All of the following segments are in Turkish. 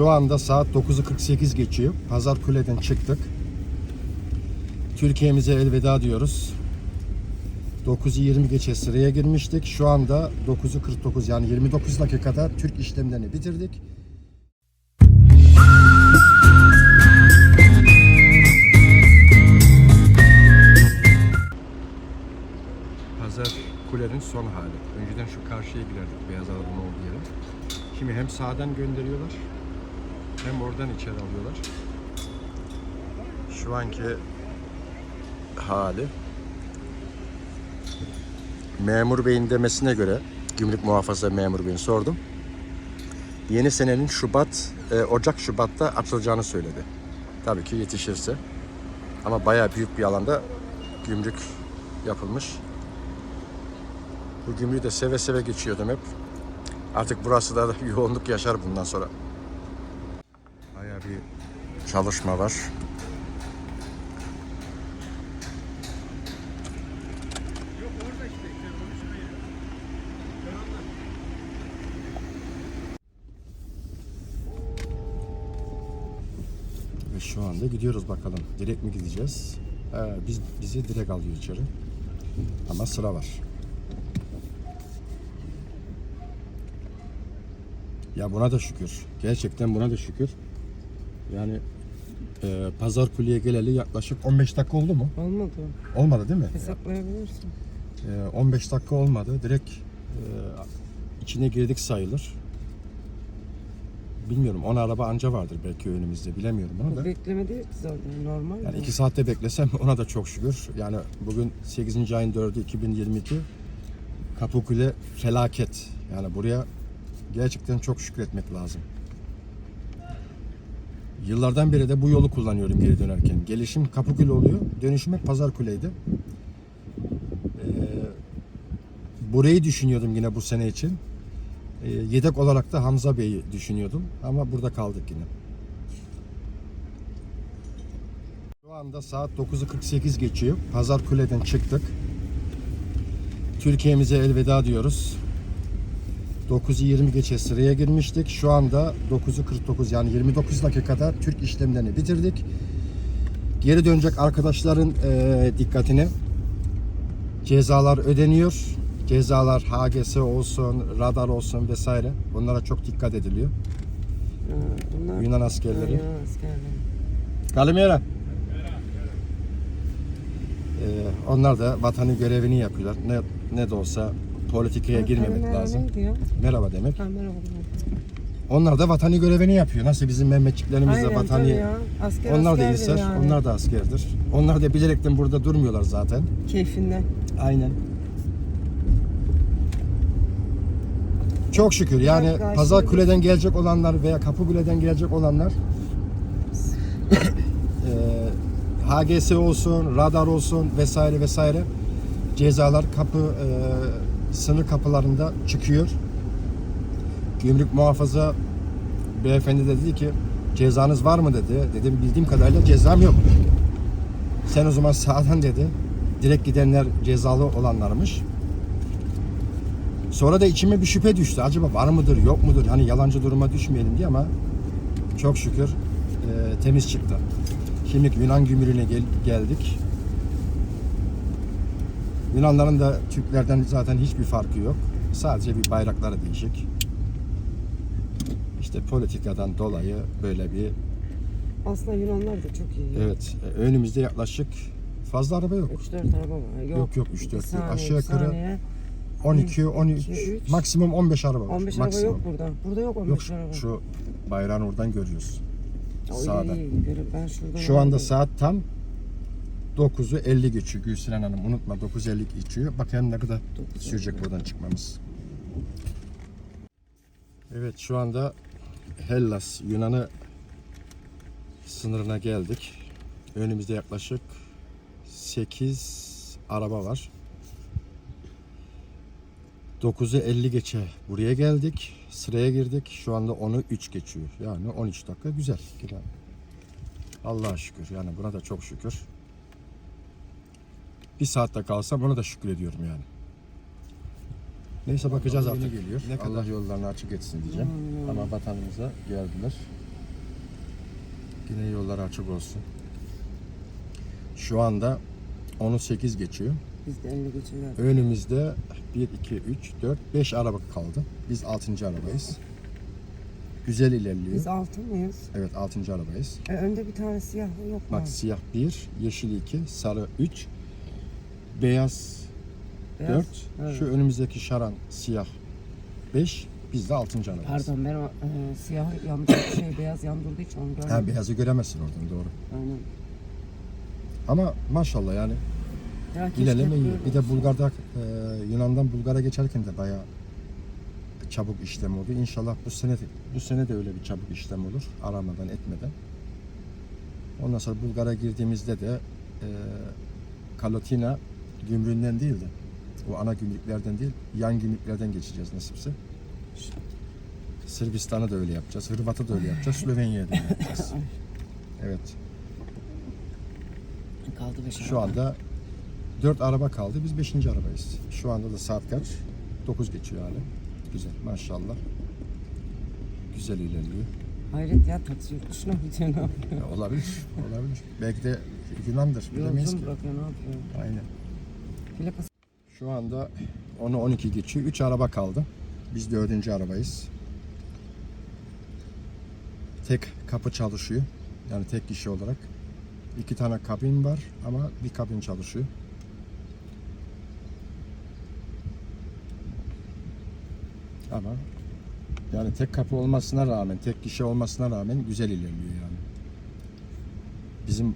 Şu anda saat 9'u 48 geçiyor. Pazar Kule'den çıktık. Türkiye'mize elveda diyoruz. 9'u 20 geçe sıraya girmiştik. Şu anda 9'u 49 yani 29 dakikada Türk işlemlerini bitirdik. Pazar Kule'nin son hali. Önceden şu karşıya girerdik beyaz arabanın olduğu yere. Şimdi hem sağdan gönderiyorlar hem oradan içeri alıyorlar. Şu anki hali memur beyin demesine göre gümrük muhafaza memur beyin sordum. Yeni senenin Şubat, e, Ocak Şubat'ta açılacağını söyledi. Tabii ki yetişirse. Ama bayağı büyük bir alanda gümrük yapılmış. Bu gümrüğü de seve seve geçiyordum hep. Artık burası da yoğunluk yaşar bundan sonra. Bir çalışma var. Ve şu anda gidiyoruz bakalım. Direkt mi gideceğiz? Ee, biz bizi direkt alıyor içeri. Ama sıra var. Ya buna da şükür. Gerçekten buna da şükür. Yani e, Pazar Kule'ye geleli yaklaşık 15 dakika oldu mu? Olmadı. Olmadı değil mi? Hesaplayabilirsin. E, 15 dakika olmadı. Direkt e, içine girdik sayılır. Bilmiyorum 10 araba anca vardır belki önümüzde bilemiyorum onu da. Bekleme değil zaten normal. Yani bu. 2 saatte beklesem ona da çok şükür. Yani bugün 8. ayın 4'ü 2022 Kapıkule felaket. Yani buraya gerçekten çok şükretmek lazım. Yıllardan beri de bu yolu kullanıyorum geri dönerken. Gelişim Kapıkule oluyor, dönüşüm hep Pazarkule'ydi. Ee, burayı düşünüyordum yine bu sene için. Ee, yedek olarak da Hamza Bey'i düşünüyordum ama burada kaldık yine. Şu anda saat 9'u 48 geçiyor. Pazar Kule'den çıktık. Türkiye'mize elveda diyoruz. 9'u 20 geçe sıraya girmiştik. Şu anda 9'u 49 yani 29 dakikada Türk işlemlerini bitirdik. Geri dönecek arkadaşların eee, dikkatine cezalar ödeniyor. Cezalar HGS olsun, radar olsun vesaire. Bunlara çok dikkat ediliyor. Bunlar Yunan askerleri. Yunan askerleri. Kalimera. Ee, onlar da vatanı görevini yapıyorlar. Ne ne de olsa politikaya girmemek lazım. Merhaba demek. Ha, merhaba. Onlar da vatanı görevini yapıyor. Nasıl bizim Mehmetçiklerimiz de Aynen tabii vatanı ya. Asker Onlar da askerdir yani. onlar da askerdir. Onlar da bilerekten burada durmuyorlar zaten. Keyfinden. Aynen. Çok şükür yani dakika, Pazar Kule'den gelecek olanlar veya Kapı Kule'den gelecek olanlar eee, HGS olsun, radar olsun vesaire vesaire cezalar kapı eee, sınır kapılarında çıkıyor. Gümrük muhafaza beyefendi de dedi ki cezanız var mı dedi. Dedim bildiğim kadarıyla cezam yok. Sen o zaman sağdan dedi. Direkt gidenler cezalı olanlarmış. Sonra da içime bir şüphe düştü. Acaba var mıdır, yok mudur? Hani yalancı duruma düşmeyelim diye ama çok şükür e, temiz çıktı. Şimdi Yunan gümrüğüne gel- geldik. Yunanların da Türklerden zaten hiçbir farkı yok. Sadece bir bayrakları değişik. İşte politikadan dolayı böyle bir Aslında Yunanlar da çok iyi. evet e, önümüzde yaklaşık fazla araba yok. 3-4 araba var. Yok Yok, yok, üç, bir dört yok. saniye, Aşağı yukarı saniye. 12, 13, iki, üç. maksimum 15 araba var. 15 maksimum. araba yok burada. Burada yok 15 Yok şu, araba. şu bayrağını oradan görüyoruz. O sağda. Ben Şu anda saat tam 9'u 50 geçiyor Gülseren Hanım. Unutma 9.50 geçiyor. Bakalım ne kadar sürecek buradan çıkmamız. Evet şu anda Hellas, Yunan'ı sınırına geldik. Önümüzde yaklaşık 8 araba var. 9'u 50 geçe buraya geldik. Sıraya girdik. Şu anda 10'u 3 geçiyor. Yani 13 dakika güzel. Güzel. Allah'a şükür. Yani buna da çok şükür. Bir saatte kalsam ona da şükür ediyorum yani. Neyse bakacağız artık. geliyor. Allah yollarını açık etsin diyeceğim. Hmm. Ama vatanımıza geldiler. Yine yollar açık olsun. Şu anda 10'u 8 geçiyor. Biz de 50 geçiyor. Önümüzde 1, 2, 3, 4, 5 araba kaldı. Biz 6. arabayız. Güzel ilerliyor. Biz altı mıyız? Evet 6. arabayız. E, önde bir tane siyah yok mu? Bak siyah 1, yeşil 2, sarı 3, beyaz Beyaz. 4, Evet. şu önümüzdeki şaran siyah 5, biz de 6. arabayız. Pardon ben o e, siyah yandı şey beyaz yandırdığı için onu görmedim. Ha, beyazı göremezsin oradan doğru. Aynen. Ama maşallah yani Ya ilerleme iyi. Bir de. Bulgar'da e, Yunan'dan Bulgar'a geçerken de bayağı çabuk işlem oldu. İnşallah bu sene de, bu sene de öyle bir çabuk işlem olur. Aramadan etmeden. Ondan sonra Bulgar'a girdiğimizde de e, Kalotina gümrüğünden değil de o ana gümrüklerden değil yan gümrüklerden geçeceğiz nasipse. Sırbistan'ı da öyle yapacağız. Hırvat'ı da öyle yapacağız. Slovenya'yı da öyle yapacağız. Evet. Kaldı beş Şu araba. anda 4 araba kaldı. Biz 5. arabayız. Şu anda da saat kaç? 9 geçiyor hala. Güzel maşallah. Güzel ilerliyor. Hayret ya taksi yurt dışına mı gidiyor ne yapıyor? Ya, olabilir. Olabilir. Belki de Yunan'dır. Bilemeyiz Yolcu ki. mu bırakıyor ne yapıyor? Aynen. Plakası Şu anda 10'u 12 geçiyor. 3 araba kaldı. Biz dördüncü arabayız. Tek kapı çalışıyor. Yani tek kişi olarak. İki tane kabin var ama bir kabin çalışıyor. Ama yani tek kapı olmasına rağmen, tek kişi olmasına rağmen güzel ilerliyor yani. Bizim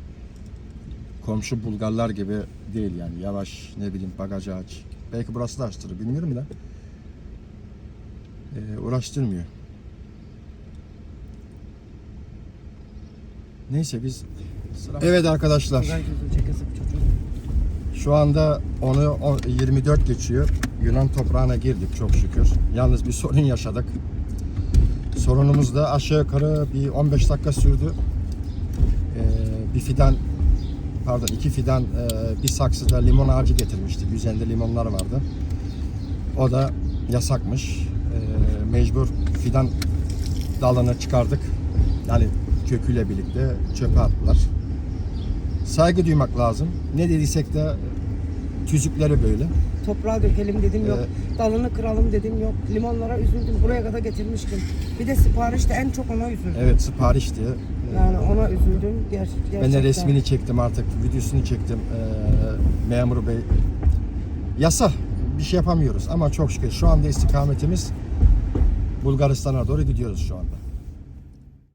komşu Bulgarlar gibi değil yani yavaş ne bileyim bagajı aç. Belki burası da açtırır bilmiyorum da. Ee, uğraştırmıyor. Neyse biz Evet arkadaşlar şu anda onu on- 24 geçiyor. Yunan toprağına girdik çok şükür. Yalnız bir sorun yaşadık. Sorunumuz da aşağı yukarı bir 15 dakika sürdü. Ee, bir fidan pardon iki fidan e, bir saksıda limon ağacı getirmiştik. Üzerinde limonlar vardı. O da yasakmış. Ee, mecbur fidan dalını çıkardık. Yani köküyle birlikte çöpe attılar. Saygı duymak lazım. Ne dediysek de tüzükleri böyle. Toprağa dökelim dedim yok. Ee, Dalını kıralım dedim yok. Limonlara üzüldüm. Buraya kadar getirmiştim. Bir de siparişte en çok ona üzüldüm. Evet sipariş diye. Ee, Yani ona üzüldüm. Ger gerçekten. Ben de resmini çektim artık, videosunu çektim. Ee, memur bey. Yasa bir şey yapamıyoruz ama çok şükür şu anda istikametimiz Bulgaristan'a doğru gidiyoruz şu anda.